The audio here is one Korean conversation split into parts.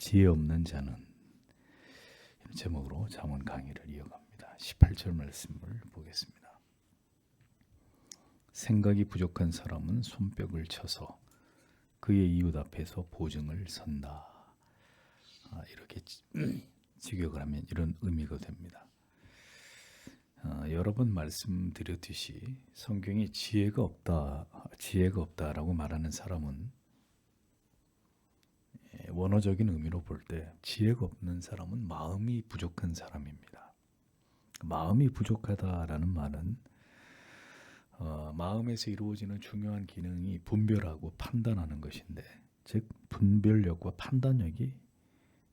지혜 없는 자는 제목으로 잠언 강의를 이어갑니다. 18절 말씀을 보겠습니다. 생각이 부족한 사람은 손뼉을 쳐서 그의 이웃 앞에서 보증을 선다. 아, 이렇게 지- 직역을 하면 이런 의미가 됩니다. 어, 여러 번 말씀드렸듯이 성경에 지혜가 없다, 지혜가 없다라고 말하는 사람은 예, 원어적인 의미로 볼 때 지혜가 없는 사람은 마음이 부족한 사람입니다. 마음이 부족하다라는 말은 어, 마음에서 이루어지는 중요한 기능이 분별하고 판단하는 것인데, 즉 분별력과 판단력이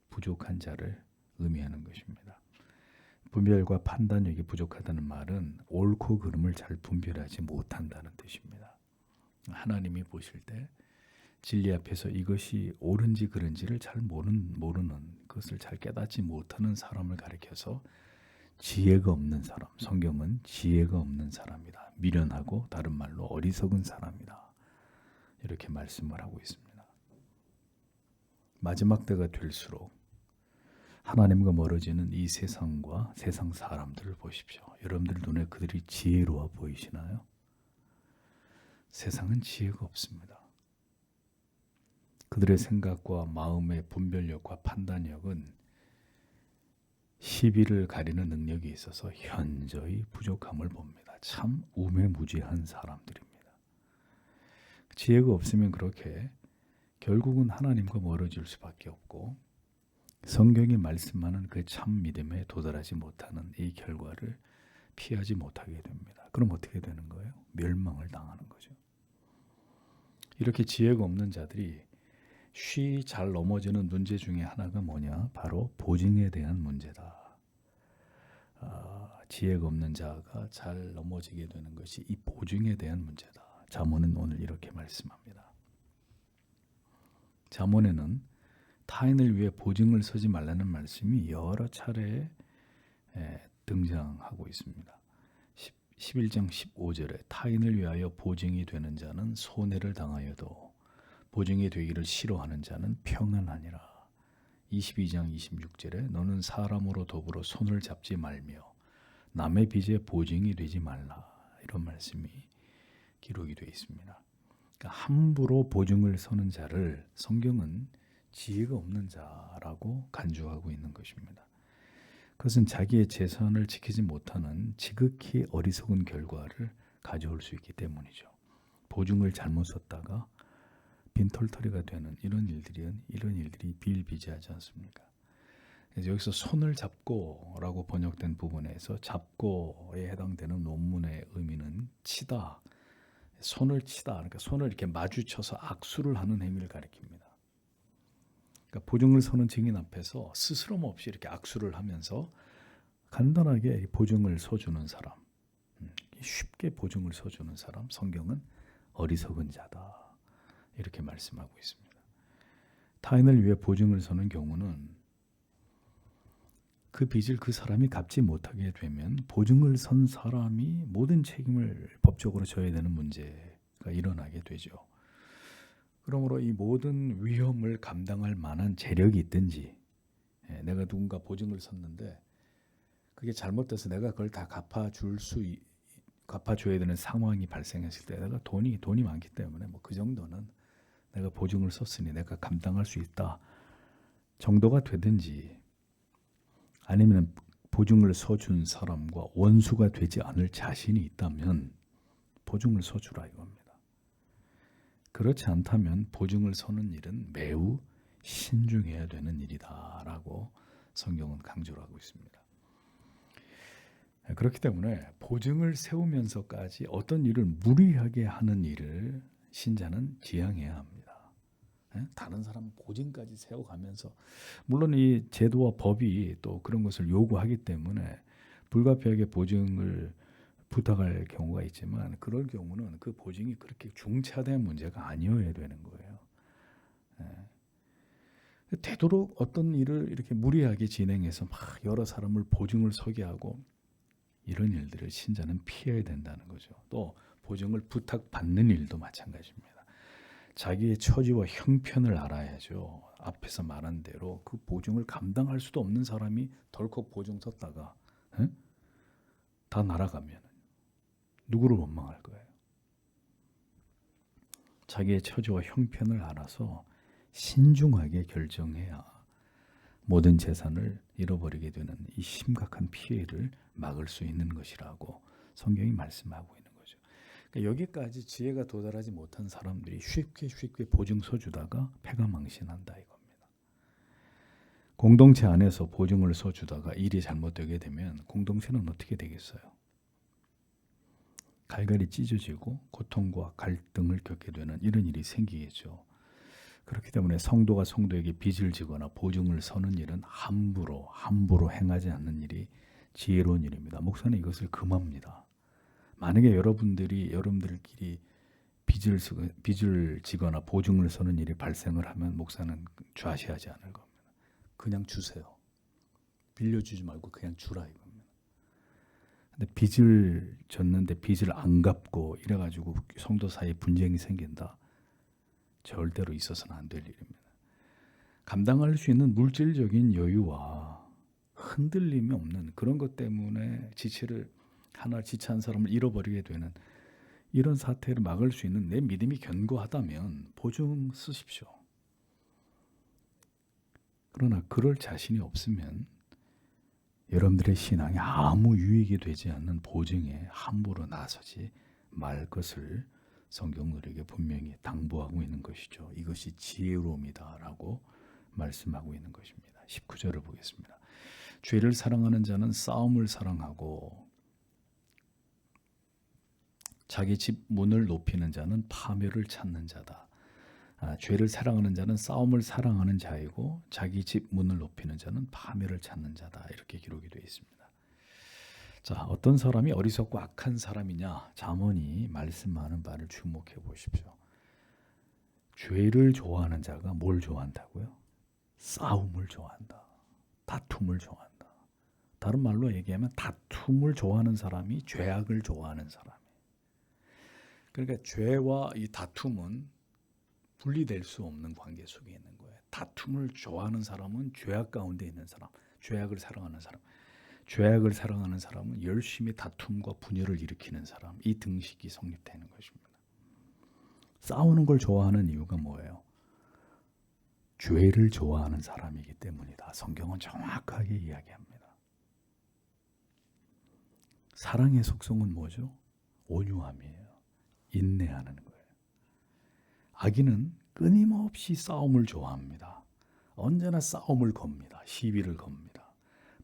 부족한 자를 의미하는 것입니다. 분별과 판단력이 부족하다는 말은 옳고 그름을 잘 분별하지 못한다는 뜻입니다. 하나님이 보실 때 진리 앞에서 이것이 옳은지 그른지를 잘 모르는, 모르는 그것을 잘 깨닫지 못하는 사람을 가리켜서 지혜가 없는 사람, 성경은 지혜가 없는 사람이다. 미련하고 다른 말로 어리석은 사람이다. 이렇게 말씀을 하고 있습니다. 마지막 때가 될수록 하나님과 멀어지는 이 세상과 세상 사람들을 보십시오. 여러분들 눈에 그들이 지혜로워 보이시나요? 세상은 지혜가 없습니다. 그들의 생각과 마음의 분별력과 판단력은 시비를 가리는 능력이 있어서 현저히 부족함을 봅니다. 참 우매무지한 사람들입니다. 지혜가 없으면 그렇게 결국은 하나님과 멀어질 수밖에 없고 성경이 말씀하는 그참 믿음에 도달하지 못하는 이 결과를 피하지 못하게 됩니다. 그럼 어떻게 되는 거예요? 멸망을 당하는 거죠. 이렇게 지혜가 없는 자들이 쉬 잘 넘어지는 문제 중에 하나가 뭐냐? 바로 보증에 대한 문제다. 아, 지혜가 없는 자가 잘 넘어지게 되는 것이 이 보증에 대한 문제다. 잠언은 오늘 이렇게 말씀합니다. 잠언에는 타인을 위해 보증을 서지 말라는 말씀이 여러 차례 에, 등장하고 있습니다. 11장 15절에 타인을 위하여 보증이 되는 자는 손해를 당하여도 보증이 되기를 싫어하는 자는 평안하니라. 22장 26절에 너는 사람으로 더불어 손을 잡지 말며 남의 빚에 보증이 되지 말라. 이런 말씀이 기록이 되어 있습니다. 그러니까 함부로 보증을 서는 자를 성경은 지혜가 없는 자라고 간주하고 있는 것입니다. 그것은 자기의 재산을 지키지 못하는 지극히 어리석은 결과를 가져올 수 있기 때문이죠. 보증을 잘못 썼다가 빈털터리가 되는 이런 일들이 이런 일들이 비일비재하지 않습니까? 그래서 여기서 손을 잡고라고 번역된 부분에서 잡고에 해당되는 논문의 의미는 치다, 손을 치다, 그러니까 손을 이렇게 마주쳐서 악수를 하는 행위를 가리킵니다. 그러니까 보증을 서는 증인 앞에서 스스럼 없이 이렇게 악수를 하면서 간단하게 보증을 서주는 사람, 음, 쉽게 보증을 서주는 사람, 성경은 어리석은 자다 이렇게 말씀하고 있습니다. 타인을 위해 보증을 서는 경우는 그 빚을 그 사람이 갚지 못하게 되면 보증을 선 사람이 모든 책임을 법적으로 져야 되는 문제가 일어나게 되죠. 그러므로 이 모든 위험을 감당할 만한 재력이 있든지 예, 내가 누군가 보증을 섰는데 그게 잘못돼서 내가 그걸 다 갚아줄 수 있- 갚아줘야 되는 상황이 발생했을 때 내가 돈이 돈이 많기 때문에 뭐 그 정도는 내가 보증을 썼으니 내가 감당할 수 있다 정도가 되든지 아니면 보증을 서준 사람과 원수가 되지 않을 자신이 있다면 보증을 서주라 이겁니다. 그렇지 않다면 보증을 서는 일은 매우 신중해야 되는 일이다라고 성경은 강조를 하고 있습니다. 그렇기 때문에 보증을 세우면서까지 어떤 일을 무리하게 하는 일을 신자는 지양해야 합니다. 예? 다른 사람 보증까지 세워가면서 물론 이 제도와 법이 또 그런 것을 요구하기 때문에 불가피하게 보증을 부탁할 경우가 있지만 그럴 경우는 그 보증이 그렇게 중차대한 문제가 아니어야 되는 거예요. 예. 되도록 어떤 일을 이렇게 무리하게 진행해서 막 여러 사람을 보증을 서게 하고 이런 일들을 신자는 피해야 된다는 거죠. 또 보증을 부탁받는 일도 마찬가지입니다. 자기의 처지와 형편을 알아야죠. 앞에서 말한 대로 그 보증을 감당할 수도 없는 사람이 덜컥 보증 섰다가 에? 다 날아가면 누구를 원망할 거예요? 자기의 처지와 형편을 알아서 신중하게 결정해야 모든 재산을 잃어버리게 되는 이 심각한 피해를 막을 수 있는 것이라고 성경이 말씀하고 있는. 그러니까 여기까지 지혜가 도달하지 못한 사람들이 쉽게 쉽게 보증서 주다가 패가 망신한다 이겁니다. 공동체 안에서 보증을 서 주다가 일이 잘못되게 되면 공동체는 어떻게 되겠어요? 갈갈이 찢어지고 고통과 갈등을 겪게 되는 이런 일이 생기겠죠. 그렇기 때문에 성도가 성도에게 빚을 지거나 보증을 서는 일은 함부로 함부로 행하지 않는 일이 지혜로운 일입니다. 목사는 이것을 금합니다. 만약에 여러분들이 여러분들끼리 빚을 쓰 빚을 지거나 보증을 서는 일이 발생을 하면 목사는 좌시하지 않을 겁니다. 그냥 주세요. 빌려주지 말고 그냥 주라 이겁니다. 근데 빚을 졌는데 빚을 안 갚고 이래가지고 성도 사이에 분쟁이 생긴다. 절대로 있어서는 안 될 일입니다. 감당할 수 있는 물질적인 여유와 흔들림이 없는 그런 것 때문에 지체를 하나 지체한 사람을 잃어버리게 되는 이런 사태를 막을 수 있는 내 믿음이 견고하다면 보증 쓰십시오. 그러나 그럴 자신이 없으면 여러분들의 신앙에 아무 유익이 되지 않는 보증에 함부로 나서지 말 것을 성경 우리에게 분명히 당부하고 있는 것이죠. 이것이 지혜로움이다라고 말씀하고 있는 것입니다. 19절을 보겠습니다. 죄를 사랑하는 자는 싸움을 사랑하고 자기 집 문을 높이는 자는 파멸을 찾는 자다. 아, 죄를 사랑하는 자는 싸움을 사랑하는 자이고 자기 집 문을 높이는 자는 파멸을 찾는 자다. 이렇게 기록이 되어 있습니다. 자, 어떤 사람이 어리석고 악한 사람이냐? 잠언이 말씀하는 바를 주목해 보십시오. 죄를 좋아하는 자가 뭘 좋아한다고요? 싸움을 좋아한다. 다툼을 좋아한다. 다른 말로 얘기하면 다툼을 좋아하는 사람이 죄악을 좋아하는 사람이에요. 그러니까 죄와 이 다툼은 분리될 수 없는 관계 속에 있는 거예요. 다툼을 좋아하는 사람은 죄악 가운데 있는 사람, 죄악을 사랑하는 사람. 죄악을 사랑하는 사람은 열심히 다툼과 분열을 일으키는 사람. 이 등식이 성립되는 것입니다. 싸우는 걸 좋아하는 이유가 뭐예요? 죄를 좋아하는 사람이기 때문이다. 성경은 정확하게 이야기합니다. 사랑의 속성은 뭐죠? 온유함이에요. 인내하는 거예요. 아기는 끊임없이 싸움을 좋아합니다. 언제나 싸움을 겁니다. 시비를 겁니다.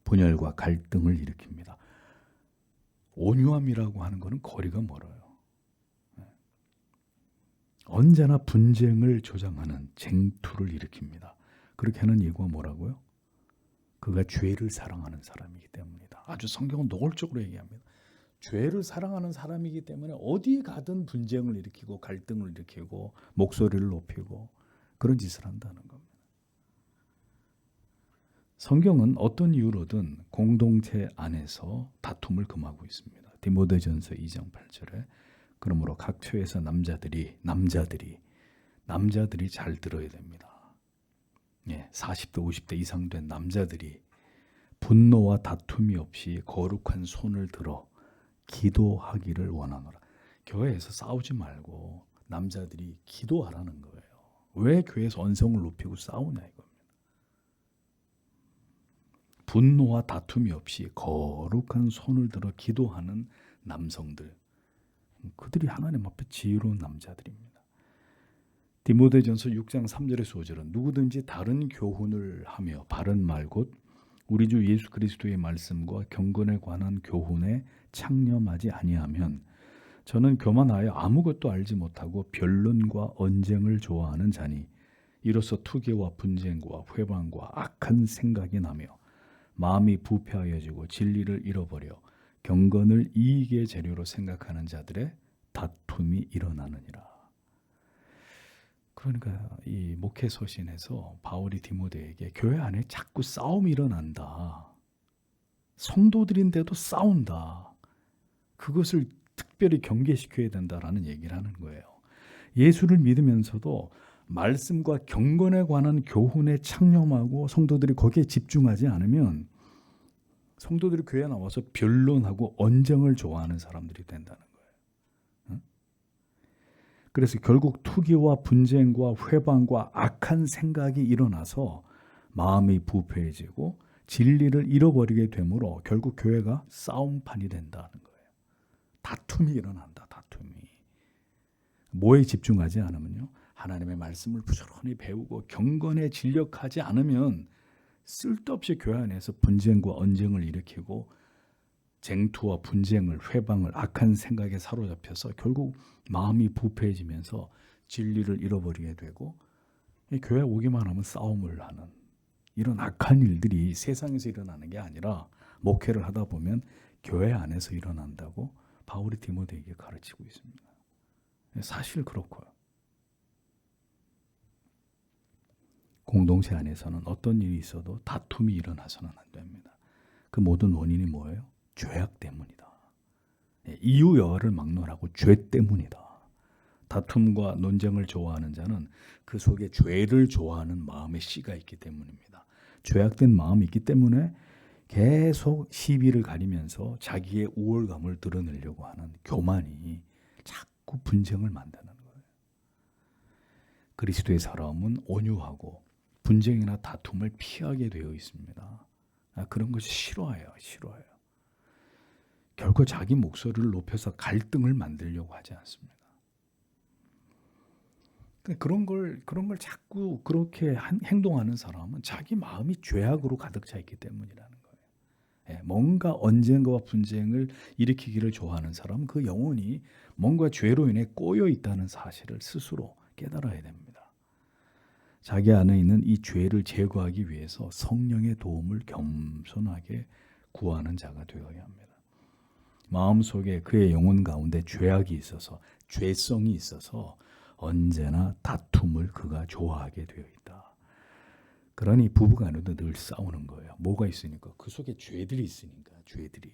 분열과 갈등을 일으킵니다. 온유함이라고 하는 것은 거리가 멀어요. 네. 언제나 분쟁을 조장하는 쟁투를 일으킵니다. 그렇게 하는 이유가 뭐라고요? 그가 죄를 사랑하는 사람이기 때문이다. 아주 성경은 노골적으로 얘기합니다. 죄를 사랑하는 사람이기 때문에 어디 가든 분쟁을 일으키고 갈등을 일으키고 목소리를 높이고 그런 짓을 한다는 겁니다. 성경은 어떤 이유로든 공동체 안에서 다툼을 금하고 있습니다. 디모데전서 2장 8절에 그러므로 각 처에서 남자들이 남자들이 남자들이 잘 들어야 됩니다. 예, 40대 50대 이상 된 남자들이 분노와 다툼이 없이 거룩한 손을 들어 기도하기를 원하노라. 교회에서 싸우지 말고 남자들이 기도하라는 거예요. 왜 교회에서 언성을 높이고 싸우냐 이겁니다. 분노와 다툼이 없이 거룩한 손을 들어 기도하는 남성들. 그들이 하나님 앞에 지혜로운 남자들입니다. 디모데전서 6장 3절에서 5절은 누구든지 다른 교훈을 하며 바른 말 곧 우리 주 예수 그리스도의 말씀과 경건에 관한 교훈에 창념하지 아니하면 저는 교만하여 아무것도 알지 못하고 변론과 언쟁을 좋아하는 자니 이로써 투계와 분쟁과 회방과 악한 생각이 나며 마음이 부패하여지고 진리를 잃어버려 경건을 이익의 재료로 생각하는 자들의 다툼이 일어나느니라. 그러니까 이 목회 서신에서 바울이 디모데에게 교회 안에 자꾸 싸움이 일어난다. 성도들인데도 싸운다. 그것을 특별히 경계시켜야 된다라는 얘기를 하는 거예요. 예수를 믿으면서도 말씀과 경건에 관한 교훈에 창념하고 성도들이 거기에 집중하지 않으면 성도들이 교회에 나와서 변론하고 언쟁을 좋아하는 사람들이 된다는 거예요. 응? 그래서 결국 투기와 분쟁과 회방과 악한 생각이 일어나서 마음이 부패해지고 진리를 잃어버리게 되므로 결국 교회가 싸움판이 된다는 거예요. 다툼이 일어난다. 다툼이. 뭐에 집중하지 않으면요. 하나님의 말씀을 부지런히 배우고 경건에 진력하지 않으면 쓸데없이 교회 안에서 분쟁과 언쟁을 일으키고 쟁투와 분쟁을 회방을 악한 생각에 사로잡혀서 결국 마음이 부패해지면서 진리를 잃어버리게 되고 교회 오기만 하면 싸움을 하는 이런 악한 일들이 세상에서 일어나는 게 아니라 목회를 하다 보면 교회 안에서 일어난다고 바울이 디모데에게 가르치고 있습니다. 사실 그렇고요. 공동체 안에서는 어떤 일이 있어도 다툼이 일어나서는 안 됩니다. 그 모든 원인이 뭐예요? 죄악 때문이다. 예, 이유 여하를 막론하고 죄 때문이다. 다툼과 논쟁을 좋아하는 자는 그 속에 죄를 좋아하는 마음의 씨가 있기 때문입니다. 죄악된 마음이 있기 때문에 계속 시비를 가리면서 자기의 우월감을 드러내려고 하는 교만이 자꾸 분쟁을 만드는 거예요. 그리스도의 사람은 온유하고 분쟁이나 다툼을 피하게 되어 있습니다. 아, 그런 것이 싫어해요. 싫어해요. 결코 자기 목소리를 높여서 갈등을 만들려고 하지 않습니다. 그러니까 그런 걸 그런 걸 자꾸 그렇게 한, 행동하는 사람은 자기 마음이 죄악으로 가득 차 있기 때문이라는 뭔가 언쟁과 분쟁을 일으키기를 좋아하는 사람은 그 영혼이 뭔가 죄로 인해 꼬여 있다는 사실을 스스로 깨달아야 됩니다. 자기 안에 있는 이 죄를 제거하기 위해서 성령의 도움을 겸손하게 구하는 자가 되어야 합니다. 마음속에 그의 영혼 가운데 죄악이 있어서 죄성이 있어서 언제나 다툼을 그가 좋아하게 되어 있다. 그러니 부부간에도 늘 싸우는 거예요. 뭐가 있으니까 그 속에 죄들이 있으니까 죄들이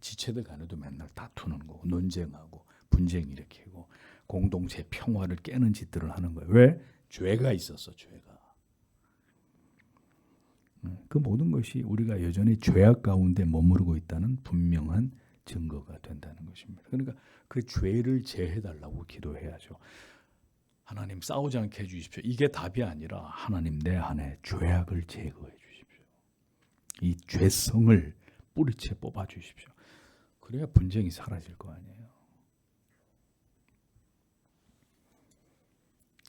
지체들 간에도 맨날 다투는 거고 논쟁하고 분쟁 일으키고 공동체 평화를 깨는 짓들을 하는 거예요. 왜? 죄가 있었어, 죄가. 음, 그 모든 것이 우리가 여전히 죄악 가운데 머무르고 있다는 분명한 증거가 된다는 것입니다. 그러니까 그 죄를 제해 달라고 기도해야죠. 하나님 싸우지 않게 해 주십시오. 이게 답이 아니라 하나님 내 안에 죄악을 제거해 주십시오. 이 죄성을 뿌리채 뽑아 주십시오. 그래야 분쟁이 사라질 거 아니에요.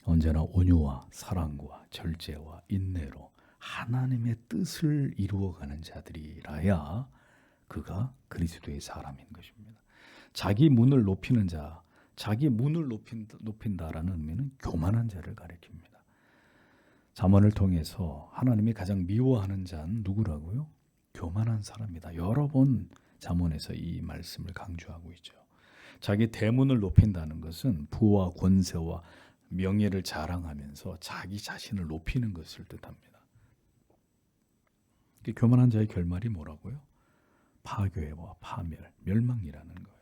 언제나 온유와 사랑과 절제와 인내로 하나님의 뜻을 이루어가는 자들이라야 그가 그리스도의 사람인 것입니다. 자기 문을 높이는 자, 자기 문을 높인다, 높인다라는 의미는 교만한 자를 가리킵니다. 잠언을 통해서 하나님이 가장 미워하는 자는 누구라고요? 교만한 사람이다. 여러 번 잠언에서 이 말씀을 강조하고 있죠. 자기 대문을 높인다는 것은 부와 권세와 명예를 자랑하면서 자기 자신을 높이는 것을 뜻합니다. 교만한 자의 결말이 뭐라고요? 파괴와 파멸, 멸망이라는 거예요.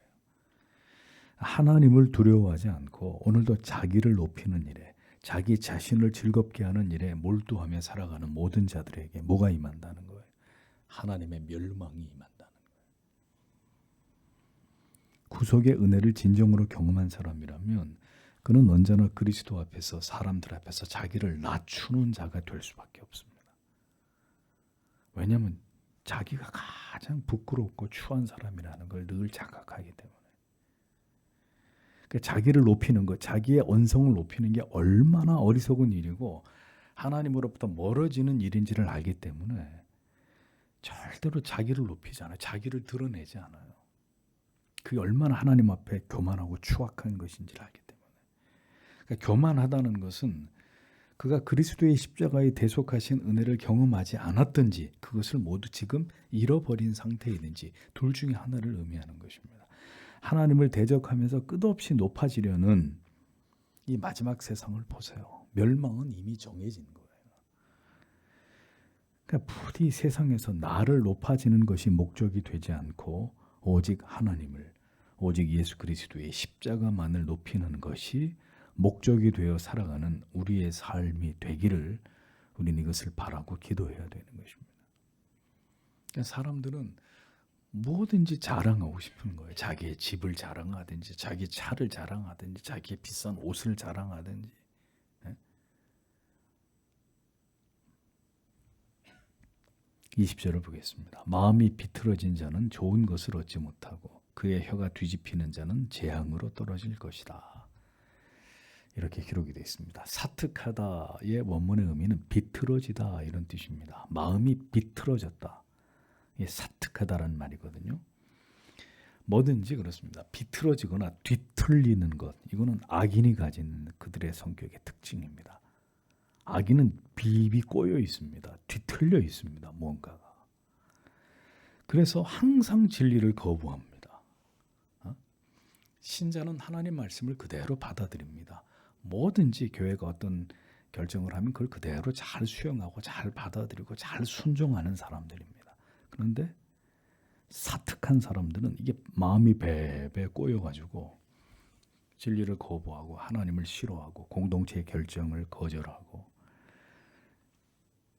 하나님을 두려워하지 않고 오늘도 자기를 높이는 일에 자기 자신을 즐겁게 하는 일에 몰두하며 살아가는 모든 자들에게 뭐가 임한다는 거예요? 하나님의 멸망이 임한다는 거예요. 구속의 은혜를 진정으로 경험한 사람이라면 그는 언제나 그리스도 앞에서 사람들 앞에서 자기를 낮추는 자가 될 수밖에 없습니다. 왜냐하면 자기가 가장 부끄럽고 추한 사람이라는 걸 늘 자각하기 때문에. 그러니까 자기를 높이는 것, 자기의 언성을 높이는 게 얼마나 어리석은 일이고 하나님으로부터 멀어지는 일인지를 알기 때문에 절대로 자기를 높이지 않아요. 자기를 드러내지 않아요. 그게 얼마나 하나님 앞에 교만하고 추악한 것인지를 알기 때문에. 그러니까 교만하다는 것은 그가 그리스도의 십자가에 대속하신 은혜를 경험하지 않았든지 그것을 모두 지금 잃어버린 상태이든지 둘 중에 하나를 의미하는 것입니다. 하나님을 대적하면서 끝없이 높아지려는 이 마지막 세상을 보세요. 멸망은 이미 정해진 거예요. 그러니까 부디 세상에서 나를 높아지는 것이 목적이 되지 않고 오직 하나님을 오직 예수 그리스도의 십자가만을 높이는 것이 목적이 되어 살아가는 우리의 삶이 되기를 우리는 이것을 바라고 기도해야 되는 것입니다. 그러니까 사람들은 뭐든지 자랑하고 싶은 거예요. 자기의 집을 자랑하든지, 자기 차를 자랑하든지, 자기의 비싼 옷을 자랑하든지. 예? 20절을 보겠습니다. 마음이 비틀어진 자는 좋은 것을 얻지 못하고 그의 혀가 뒤집히는 자는 재앙으로 떨어질 것이다. 이렇게 기록이 되어 있습니다. 사특하다의 원문의 의미는 비틀어지다 이런 뜻입니다. 마음이 비틀어졌다. 이게 사특하다라는 말이거든요. 뭐든지 그렇습니다. 비틀어지거나 뒤틀리는 것 이거는 악인이 가진 그들의 성격의 특징입니다. 악인은 비비 꼬여 있습니다. 뒤틀려 있습니다. 무언가가. 그래서 항상 진리를 거부합니다. 어? 신자는 하나님 말씀을 그대로 받아들입니다. 뭐든지 교회가 어떤 결정을 하면 그걸 그대로 잘 수용하고 잘 받아들이고 잘 순종하는 사람들입니다. 그런데 사특한 사람들은 이게 마음이 배배 꼬여가지고 진리를 거부하고 하나님을 싫어하고 공동체의 결정을 거절하고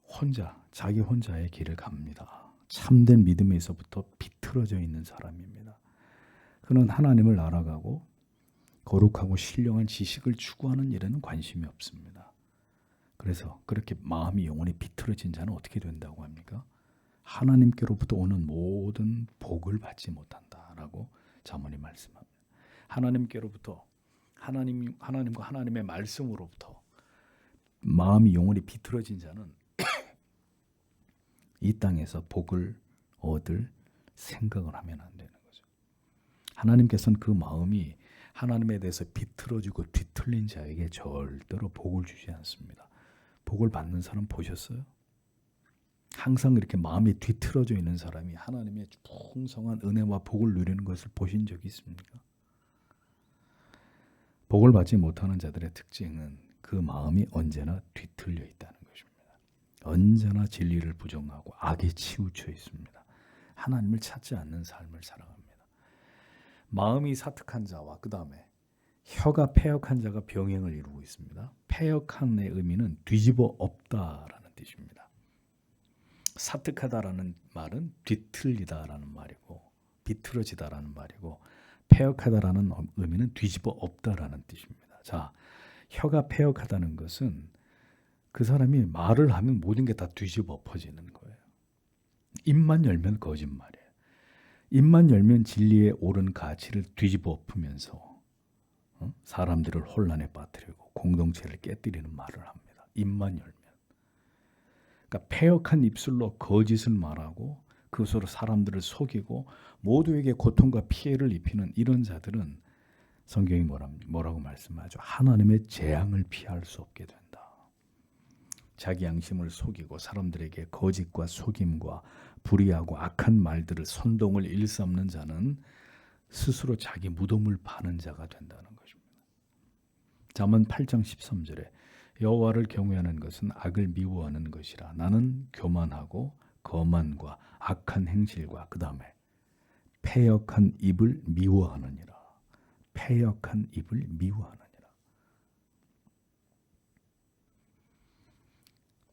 혼자 자기 혼자의 길을 갑니다. 참된 믿음에서부터 비틀어져 있는 사람입니다. 그는 하나님을 알아가고 거룩하고 신령한 지식을 추구하는 일에는 관심이 없습니다. 그래서 그렇게 마음이 영원히 비틀어진 자는 어떻게 된다고 합니까? 하나님께로부터 오는 모든 복을 받지 못한다라고 자문이 말씀합니다. 하나님께로부터 하나님 하나님과 하나님의 말씀으로부터 마음이 영원히 비틀어진 자는 이 땅에서 복을 얻을 생각을 하면 안 되는 거죠. 하나님께서는 그 마음이 하나님에 대해서 비틀어지고 뒤틀린 자에게 절대로 복을 주지 않습니다. 복을 받는 사람 보셨어요? 항상 이렇게 마음이 뒤틀어져 있는 사람이 하나님의 풍성한 은혜와 복을 누리는 것을 보신 적이 있습니까? 복을 받지 못하는 자들의 특징은 그 마음이 언제나 뒤틀려 있다는 것입니다. 언제나 진리를 부정하고 악에 치우쳐 있습니다. 하나님을 찾지 않는 삶을 살아갑니다. 마음이 사특한 자와 그 다음에 혀가 패역한 자가 병행을 이루고 있습니다. 패역한의 의미는 뒤집어 엎다라는 뜻입니다. 사특하다라는 말은 뒤틀리다라는 말이고 비틀어지다라는 말이고 패역하다라는 의미는 뒤집어 엎다라는 뜻입니다. 자, 혀가 패역하다는 것은 그 사람이 말을 하면 모든 게 다 뒤집어 엎어지는 거예요. 입만 열면 거짓말이에요. 입만 열면 진리의 옳은 가치를 뒤집어 엎으면서 어? 사람들을 혼란에 빠뜨리고 공동체를 깨뜨리는 말을 합니다. 입만 열면. 그러니까 폐역한 입술로 거짓을 말하고 그것으로 사람들을 속이고 모두에게 고통과 피해를 입히는 이런 자들은 성경이 뭐라고 말씀하죠? 하나님의 재앙을 피할 수 없게 된다. 자기 양심을 속이고 사람들에게 거짓과 속임과 불의하고 악한 말들을 선동을 일삼는 자는 스스로 자기 무덤을 파는 자가 된다는 것입니다. 잠언 8장 13절에 여호와를 경외하는 것은 악을 미워하는 것이라. 나는 교만하고 거만과 악한 행실과 그 다음에 패역한 입을 미워하느니라. 패역한 입을 미워하느니라.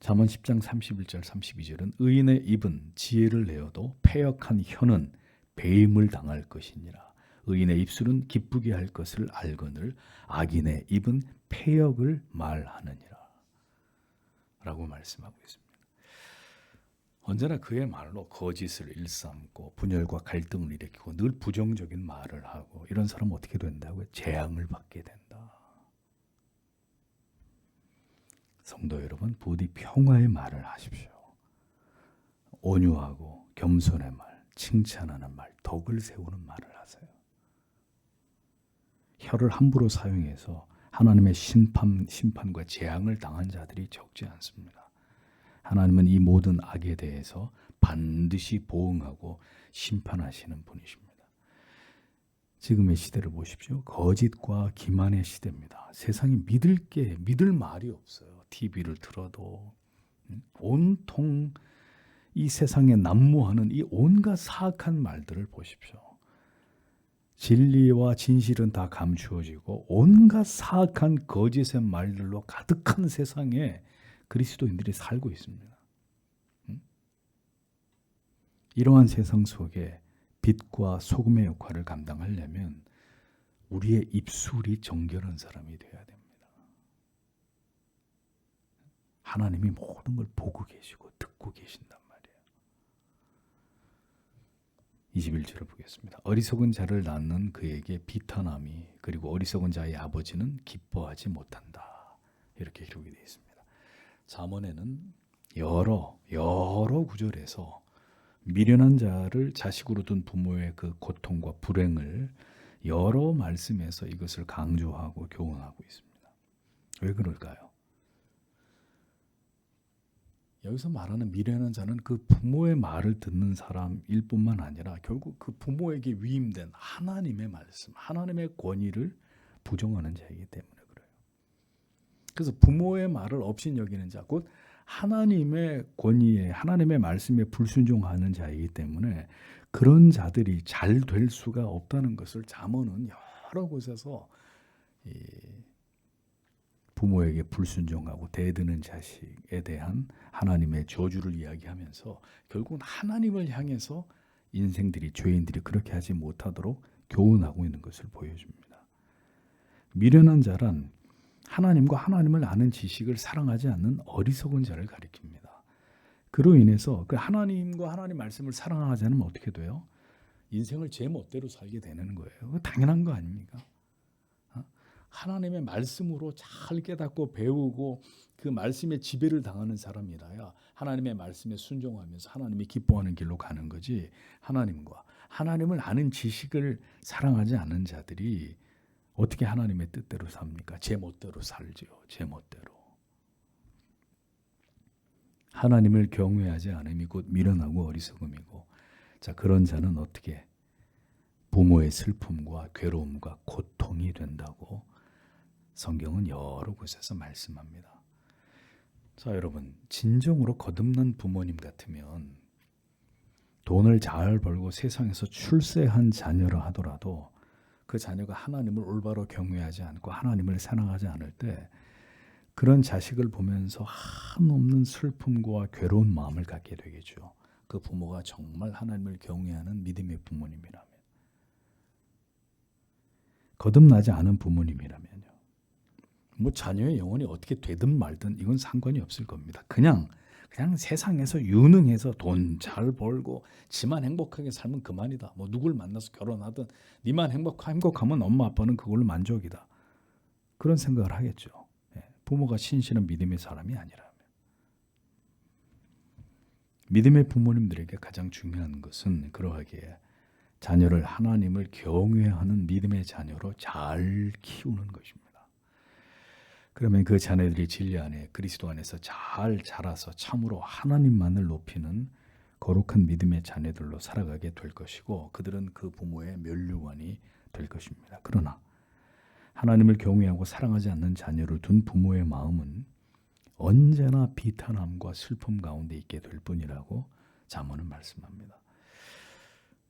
잠언 10장 31절 32절은 의인의 입은 지혜를 내어도 패역한 혀는 배임을 당할 것이니라. 의인의 입술은 기쁘게 할 것을 알거늘 악인의 입은 패역을 말하느니라. 라고 말씀하고 있습니다. 언제나 그의 말로 거짓을 일삼고 분열과 갈등을 일으키고 늘 부정적인 말을 하고 이런 사람은 어떻게 된다고요? 재앙을 받게 된다. 성도 여러분, 부디 평화의 말을 하십시오. 온유하고 겸손의 말, 칭찬하는 말, 덕을 세우는 말을 하세요. 혀를 함부로 사용해서 하나님의 심판, 심판과 재앙을 당한 자들이 적지 않습니다. 하나님은 이 모든 악에 대해서 반드시 보응하고 심판하시는 분이십니다. 지금의 시대를 보십시오. 거짓과 기만의 시대입니다. 세상에 믿을 게 믿을 말이 없어요. TV를 틀어도 음, 온통 이 세상에 난무하는 이 온갖 사악한 말들을 보십시오. 진리와 진실은 다 감추어지고 온갖 사악한 거짓의 말들로 가득한 세상에 그리스도인들이 살고 있습니다. 음? 이러한 세상 속에 빛과 소금의 역할을 감당하려면 우리의 입술이 정결한 사람이 되어야 됩니다. 하나님이 모든 걸 보고 계시고 듣고 계신단 말이에요. 21절을 보겠습니다. 어리석은 자를 낳는 그에게 비탄함이 그리고 어리석은 자의 아버지는 기뻐하지 못한다. 이렇게 기록이 되어 있습니다. 잠언에는 여러 여러 구절에서 미련한 자를 자식으로 둔 부모의 그 고통과 불행을 여러 말씀에서 이것을 강조하고 교훈하고 있습니다. 왜 그럴까요? 여기서 말하는 미련한 자는 그 부모의 말을 듣는 사람일 뿐만 아니라 결국 그 부모에게 위임된 하나님의 말씀, 하나님의 권위를 부정하는 자이기 때문에 그래요. 그래서 부모의 말을 없인 여기는 자, 곧 하나님의 권위에, 하나님의 말씀에 불순종하는 자이기 때문에 그런 자들이 잘 될 수가 없다는 것을 잠언은 여러 곳에서 이 부모에게 불순종하고 대드는 자식에 대한 하나님의 저주를 이야기하면서 결국은 하나님을 향해서 인생들이 죄인들이 그렇게 하지 못하도록 교훈하고 있는 것을 보여줍니다. 미련한 자란 하나님과 하나님을 아는 지식을 사랑하지 않는 어리석은 자를 가리킵니다. 그로 인해서 그 하나님과 하나님 말씀을 사랑하지 않으면 어떻게 돼요? 인생을 제 멋대로 살게 되는 거예요. 당연한 거 아닙니까? 하나님의 말씀으로 잘 깨닫고 배우고 그 말씀에 지배를 당하는 사람이라야 하나님의 말씀에 순종하면서 하나님이 기뻐하는 길로 가는 거지 하나님과 하나님을 아는 지식을 사랑하지 않는 자들이 어떻게 하나님의 뜻대로 삽니까? 제 멋대로 살죠. 제 멋대로. 하나님을 경외하지 않음이 곧 미련하고 어리석음이고 자 그런 자는 어떻게 부모의 슬픔과 괴로움과 고통이 된다고 성경은 여러 곳에서 말씀합니다. 자, 여러분, 진정으로 거듭난 부모님 같으면 돈을 잘 벌고 세상에서 출세한 자녀라 하더라도 그 자녀가 하나님을 올바로 경외하지 않고 하나님을 사랑하지 않을 때 그런 자식을 보면서 한없는 슬픔과 괴로운 마음을 갖게 되겠죠. 그 부모가 정말 하나님을 경외하는 믿음의 부모님이라면. 거듭나지 않은 부모님이라면 뭐 자녀의 영혼이 어떻게 되든 말든 이건 상관이 없을 겁니다. 그냥 그냥 세상에서 유능해서 돈 잘 벌고 지만 행복하게 살면 그만이다. 뭐 누굴 만나서 결혼하든 니만 행복 행복하면 엄마 아빠는 그걸로 만족이다. 그런 생각을 하겠죠. 예, 부모가 신실한 믿음의 사람이 아니라면 믿음의 부모님들에게 가장 중요한 것은 그러하기에 자녀를 하나님을 경외하는 믿음의 자녀로 잘 키우는 것입니다. 그러면 그 자녀들이 진리 안에 그리스도 안에서 잘 자라서 참으로 하나님만을 높이는 거룩한 믿음의 자녀들로 살아가게 될 것이고 그들은 그 부모의 면류관이 될 것입니다. 그러나 하나님을 경외하고 사랑하지 않는 자녀를 둔 부모의 마음은 언제나 비탄함과 슬픔 가운데 있게 될 뿐이라고 잠언은 말씀합니다.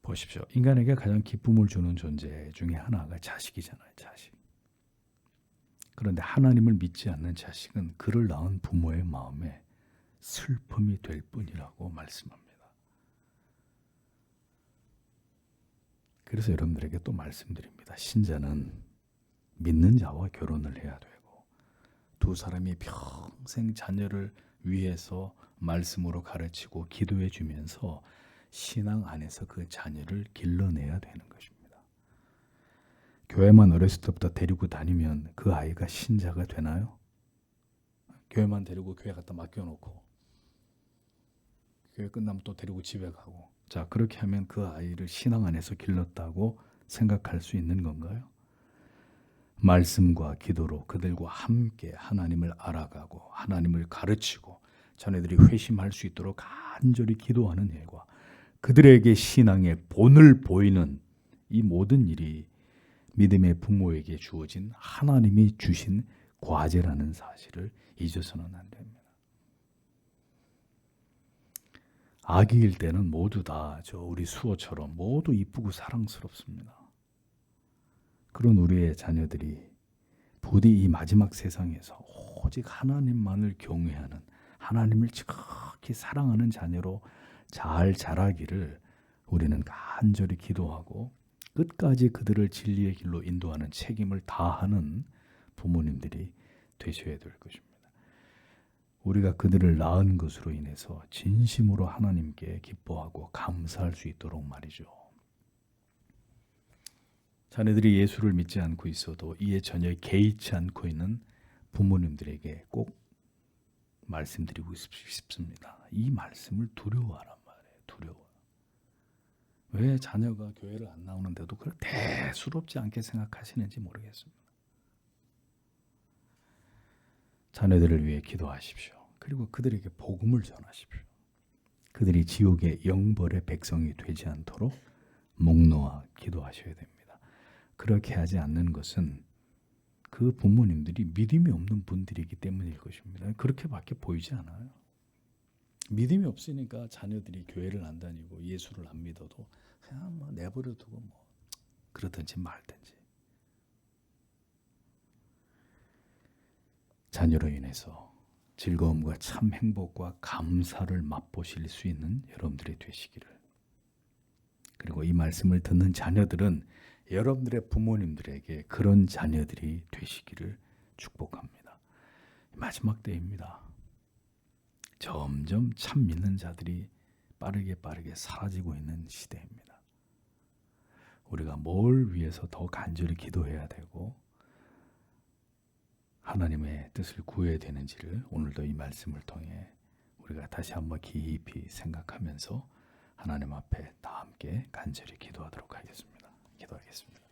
보십시오. 인간에게 가장 기쁨을 주는 존재 중에 하나가 자식이잖아요. 자식. 그런데 하나님을 믿지 않는 자식은 그를 낳은 부모의 마음에 슬픔이 될 뿐이라고 말씀합니다. 그래서 여러분들에게 또 말씀드립니다. 신자는 믿는 자와 결혼을 해야 되고 두 사람이 평생 자녀를 위해서 말씀으로 가르치고 기도해 주면서 신앙 안에서 그 자녀를 길러내야 되는 것입니다. 교회만 어렸을 때부터 데리고 다니면 그 아이가 신자가 되나요? 교회만 데리고 교회 갖다 맡겨놓고 교회 끝나면 또 데리고 집에 가고 자 그렇게 하면 그 아이를 신앙 안에서 길렀다고 생각할 수 있는 건가요? 말씀과 기도로 그들과 함께 하나님을 알아가고 하나님을 가르치고 자네들이 회심할 수 있도록 간절히 기도하는 일과 그들에게 신앙의 본을 보이는 이 모든 일이 믿음의 부모에게 주어진 하나님이 주신 과제라는 사실을 잊어서는 안 됩니다. 아기일 때는 모두 다 저 우리 수호처럼 모두 이쁘고 사랑스럽습니다. 그런 우리의 자녀들이 부디 이 마지막 세상에서 오직 하나님만을 경외하는 하나님을 지극히 사랑하는 자녀로 잘 자라기를 우리는 간절히 기도하고 끝까지 그들을 진리의 길로 인도하는 책임을 다하는 부모님들이 되셔야 될 것입니다. 우리가 그들을 낳은 것으로 인해서 진심으로 하나님께 기뻐하고 감사할 수 있도록 말이죠. 자녀들이 예수를 믿지 않고 있어도 이에 전혀 개의치 않고 있는 부모님들에게 꼭 말씀드리고 싶- 싶습니다. 이 말씀을 두려워하란 말이에요. 두려워. 왜 자녀가 교회를 안 나오는데도 그걸 대수롭지 않게 생각하시는지 모르겠습니다. 자녀들을 위해 기도하십시오. 그리고 그들에게 복음을 전하십시오. 그들이 지옥의 영벌의 백성이 되지 않도록 목 놓아 기도하셔야 됩니다. 그렇게 하지 않는 것은 그 부모님들이 믿음이 없는 분들이기 때문일 것입니다. 그렇게밖에 보이지 않아요. 믿음이 없으니까 자녀들이 교회를 안 다니고 예수를 안 믿어도 그냥 뭐 내버려 두고 뭐 그러든지 말든지 자녀로 인해서 즐거움과 참 행복과 감사를 맛보실 수 있는 여러분들이 되시기를 그리고 이 말씀을 듣는 자녀들은 여러분들의 부모님들에게 그런 자녀들이 되시기를 축복합니다. 마지막 때입니다. 점점 참 믿는 자들이 빠르게 빠르게 사라지고 있는 시대입니다. 우리가 뭘 위해서 더 간절히 기도해야 되고 하나님의 뜻을 구해야 되는지를 오늘도 이 말씀을 통해 우리가 다시 한번 깊이 생각하면서 하나님 앞에 다 함께 간절히 기도하도록 하겠습니다. 기도하겠습니다.